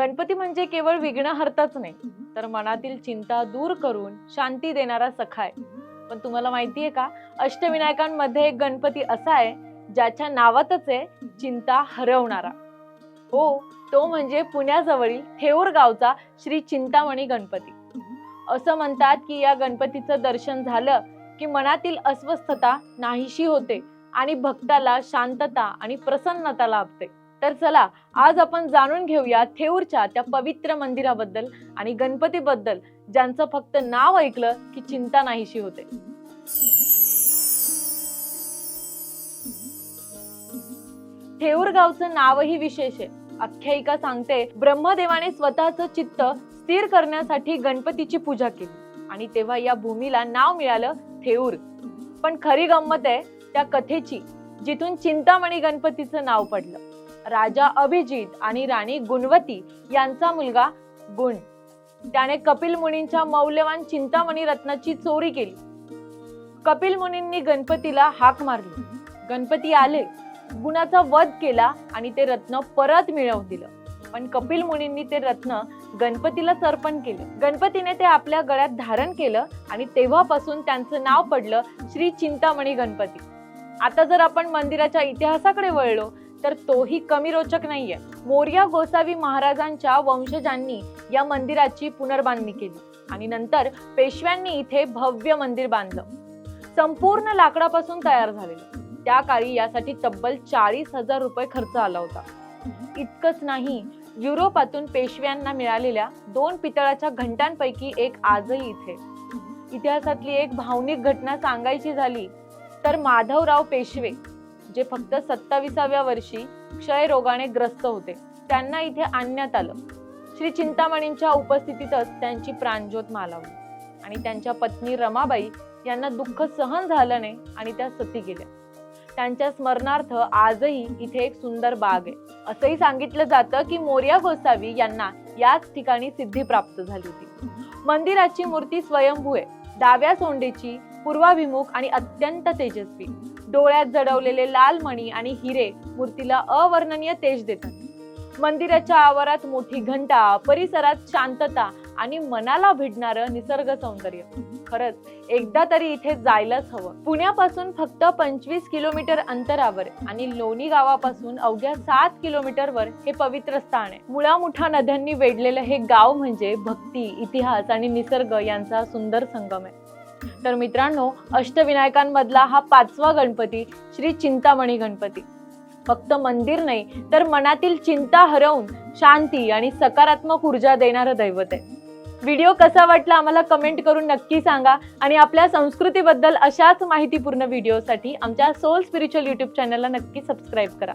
गणपती म्हणजे केवळ विघ्न हरताच नाही तर मनातील चिंता दूर करून शांती देणारा सखा आहे. पण तुम्हाला माहितीये का अष्टविनायकांमध्ये एक गणपती असा आहे ज्याच्या नावातच आहे चिंता हरवणारा. हो तो म्हणजे पुण्याजवळील थेऊर गावचा श्री चिंतामणी गणपती. असं म्हणतात की या गणपतीचं दर्शन झालं की मनातील अस्वस्थता नाहीशी होते आणि भक्ताला शांतता आणि प्रसन्नता लाभते. तर चला आज आपण जाणून घेऊया थेऊरच्या त्या पवित्र मंदिराबद्दल आणि गणपतीबद्दल ज्यांचं फक्त नाव ऐकलं की चिंता नाहीशी होते. थेऊर गावचं नावही विशेष आहे. आख्यायिका सांगते ब्रह्मदेवाने स्वतःचं चित्त स्थिर करण्यासाठी गणपतीची पूजा केली आणि तेव्हा या भूमीला नाव मिळालं थेऊर. पण खरी गंमत आहे त्या कथेची जिथून चिंतामणी गणपतीचं नाव पडलं. राजा अभिजित आणि राणी गुणवती यांचा मुलगा गुण. त्याने कपिल मुनींच्या मौल्यवान चिंतामणी रत्नाची चोरी केली. कपिल मुनींनी गणपतीला हाक मारली. गणपती आले गुणाचा वध केला आणि ते रत्न परत मिळवून दिलं. पण कपिल मुनींनी ते रत्न गणपतीला सर्पण केले. गणपतीने ते आपल्या गळ्यात धारण केलं आणि तेव्हापासून त्यांचं नाव पडलं श्री चिंतामणी गणपती. आता जर आपण मंदिराच्या इतिहासाकडे वळलो तर तोही कमी रोचक नाहीये. मोर्या गोसावी महाराजांच्या वंशजांनी या मंदिराची पुनर्बांधणी केली आणि नंतर पेशव्यांनी इथे भव्य मंदिर बांधलं. संपूर्ण लाकडापासून तयार झालेलं. त्या काळी यासाठी तब्बल चाळीस हजार रुपये खर्च आला होता. इतकंच नाही युरोपातून पेशव्यांना मिळालेल्या दोन पितळाच्या घंटांपैकी एक आजही इथे. इतिहासातली एक भावनिक घटना सांगायची झाली तर माधवराव पेशवे जे फक्त सत्ताविसाव्या वर्षी क्षयरोगाने ग्रस्त होते त्यांना इथे आणण्यात आलं. श्री चिंतामणींच्या उपस्थितीतच त्यांची प्राणज्योत मालावली आणि त्यांच्या पत्नी रमाबाई यांना दुःख सहन झालं नाही आणि त्या सती गेल्या. त्यांच्या स्मरणार्थ आजही इथे एक सुंदर बाग आहे. असंही सांगितलं जातं की मोर्या गोसावी यांना याच ठिकाणी सिद्धी प्राप्त झाली होती. मंदिराची मूर्ती स्वयंभू आहे. डाव्या सोंडेची पूर्वाभिमुख आणि अत्यंत तेजस्वी. डोळ्यात जडवलेले लाल मणी आणि हिरे मूर्तीला अवर्णनीय तेज देतात. मंदिराच्या आवारात मोठी घंटा परिसरात शांतता आणि मनाला भिडणारं निसर्ग सौंदर्य. खरंच एकदा तरी इथे जायलाच हवं. पुण्यापासून फक्त पंचवीस किलोमीटर अंतरावर आणि लोणी गावापासून अवघ्या सात किलोमीटरवर हे पवित्र स्थान आहे. मुळामुठा नद्यांनी वेढलेलं हे गाव म्हणजे भक्ती इतिहास आणि निसर्ग यांचा सुंदर संगम आहे. तर मित्रांनो अष्टविनायकांमधला हा पाचवा गणपती श्री चिंतामणी गणपती. फक्त मंदिर नाही तर मनातील चिंता हरवून शांती आणि सकारात्मक ऊर्जा देणारं दैवत आहे. व्हिडिओ कसा वाटला आम्हाला कमेंट करून नक्की सांगा आणि आपल्या संस्कृतीबद्दल अशाच माहितीपूर्ण व्हिडिओसाठी आमच्या सोल स्पिरिच्युअल यूट्यूब चॅनलला नक्की सबस्क्राईब करा.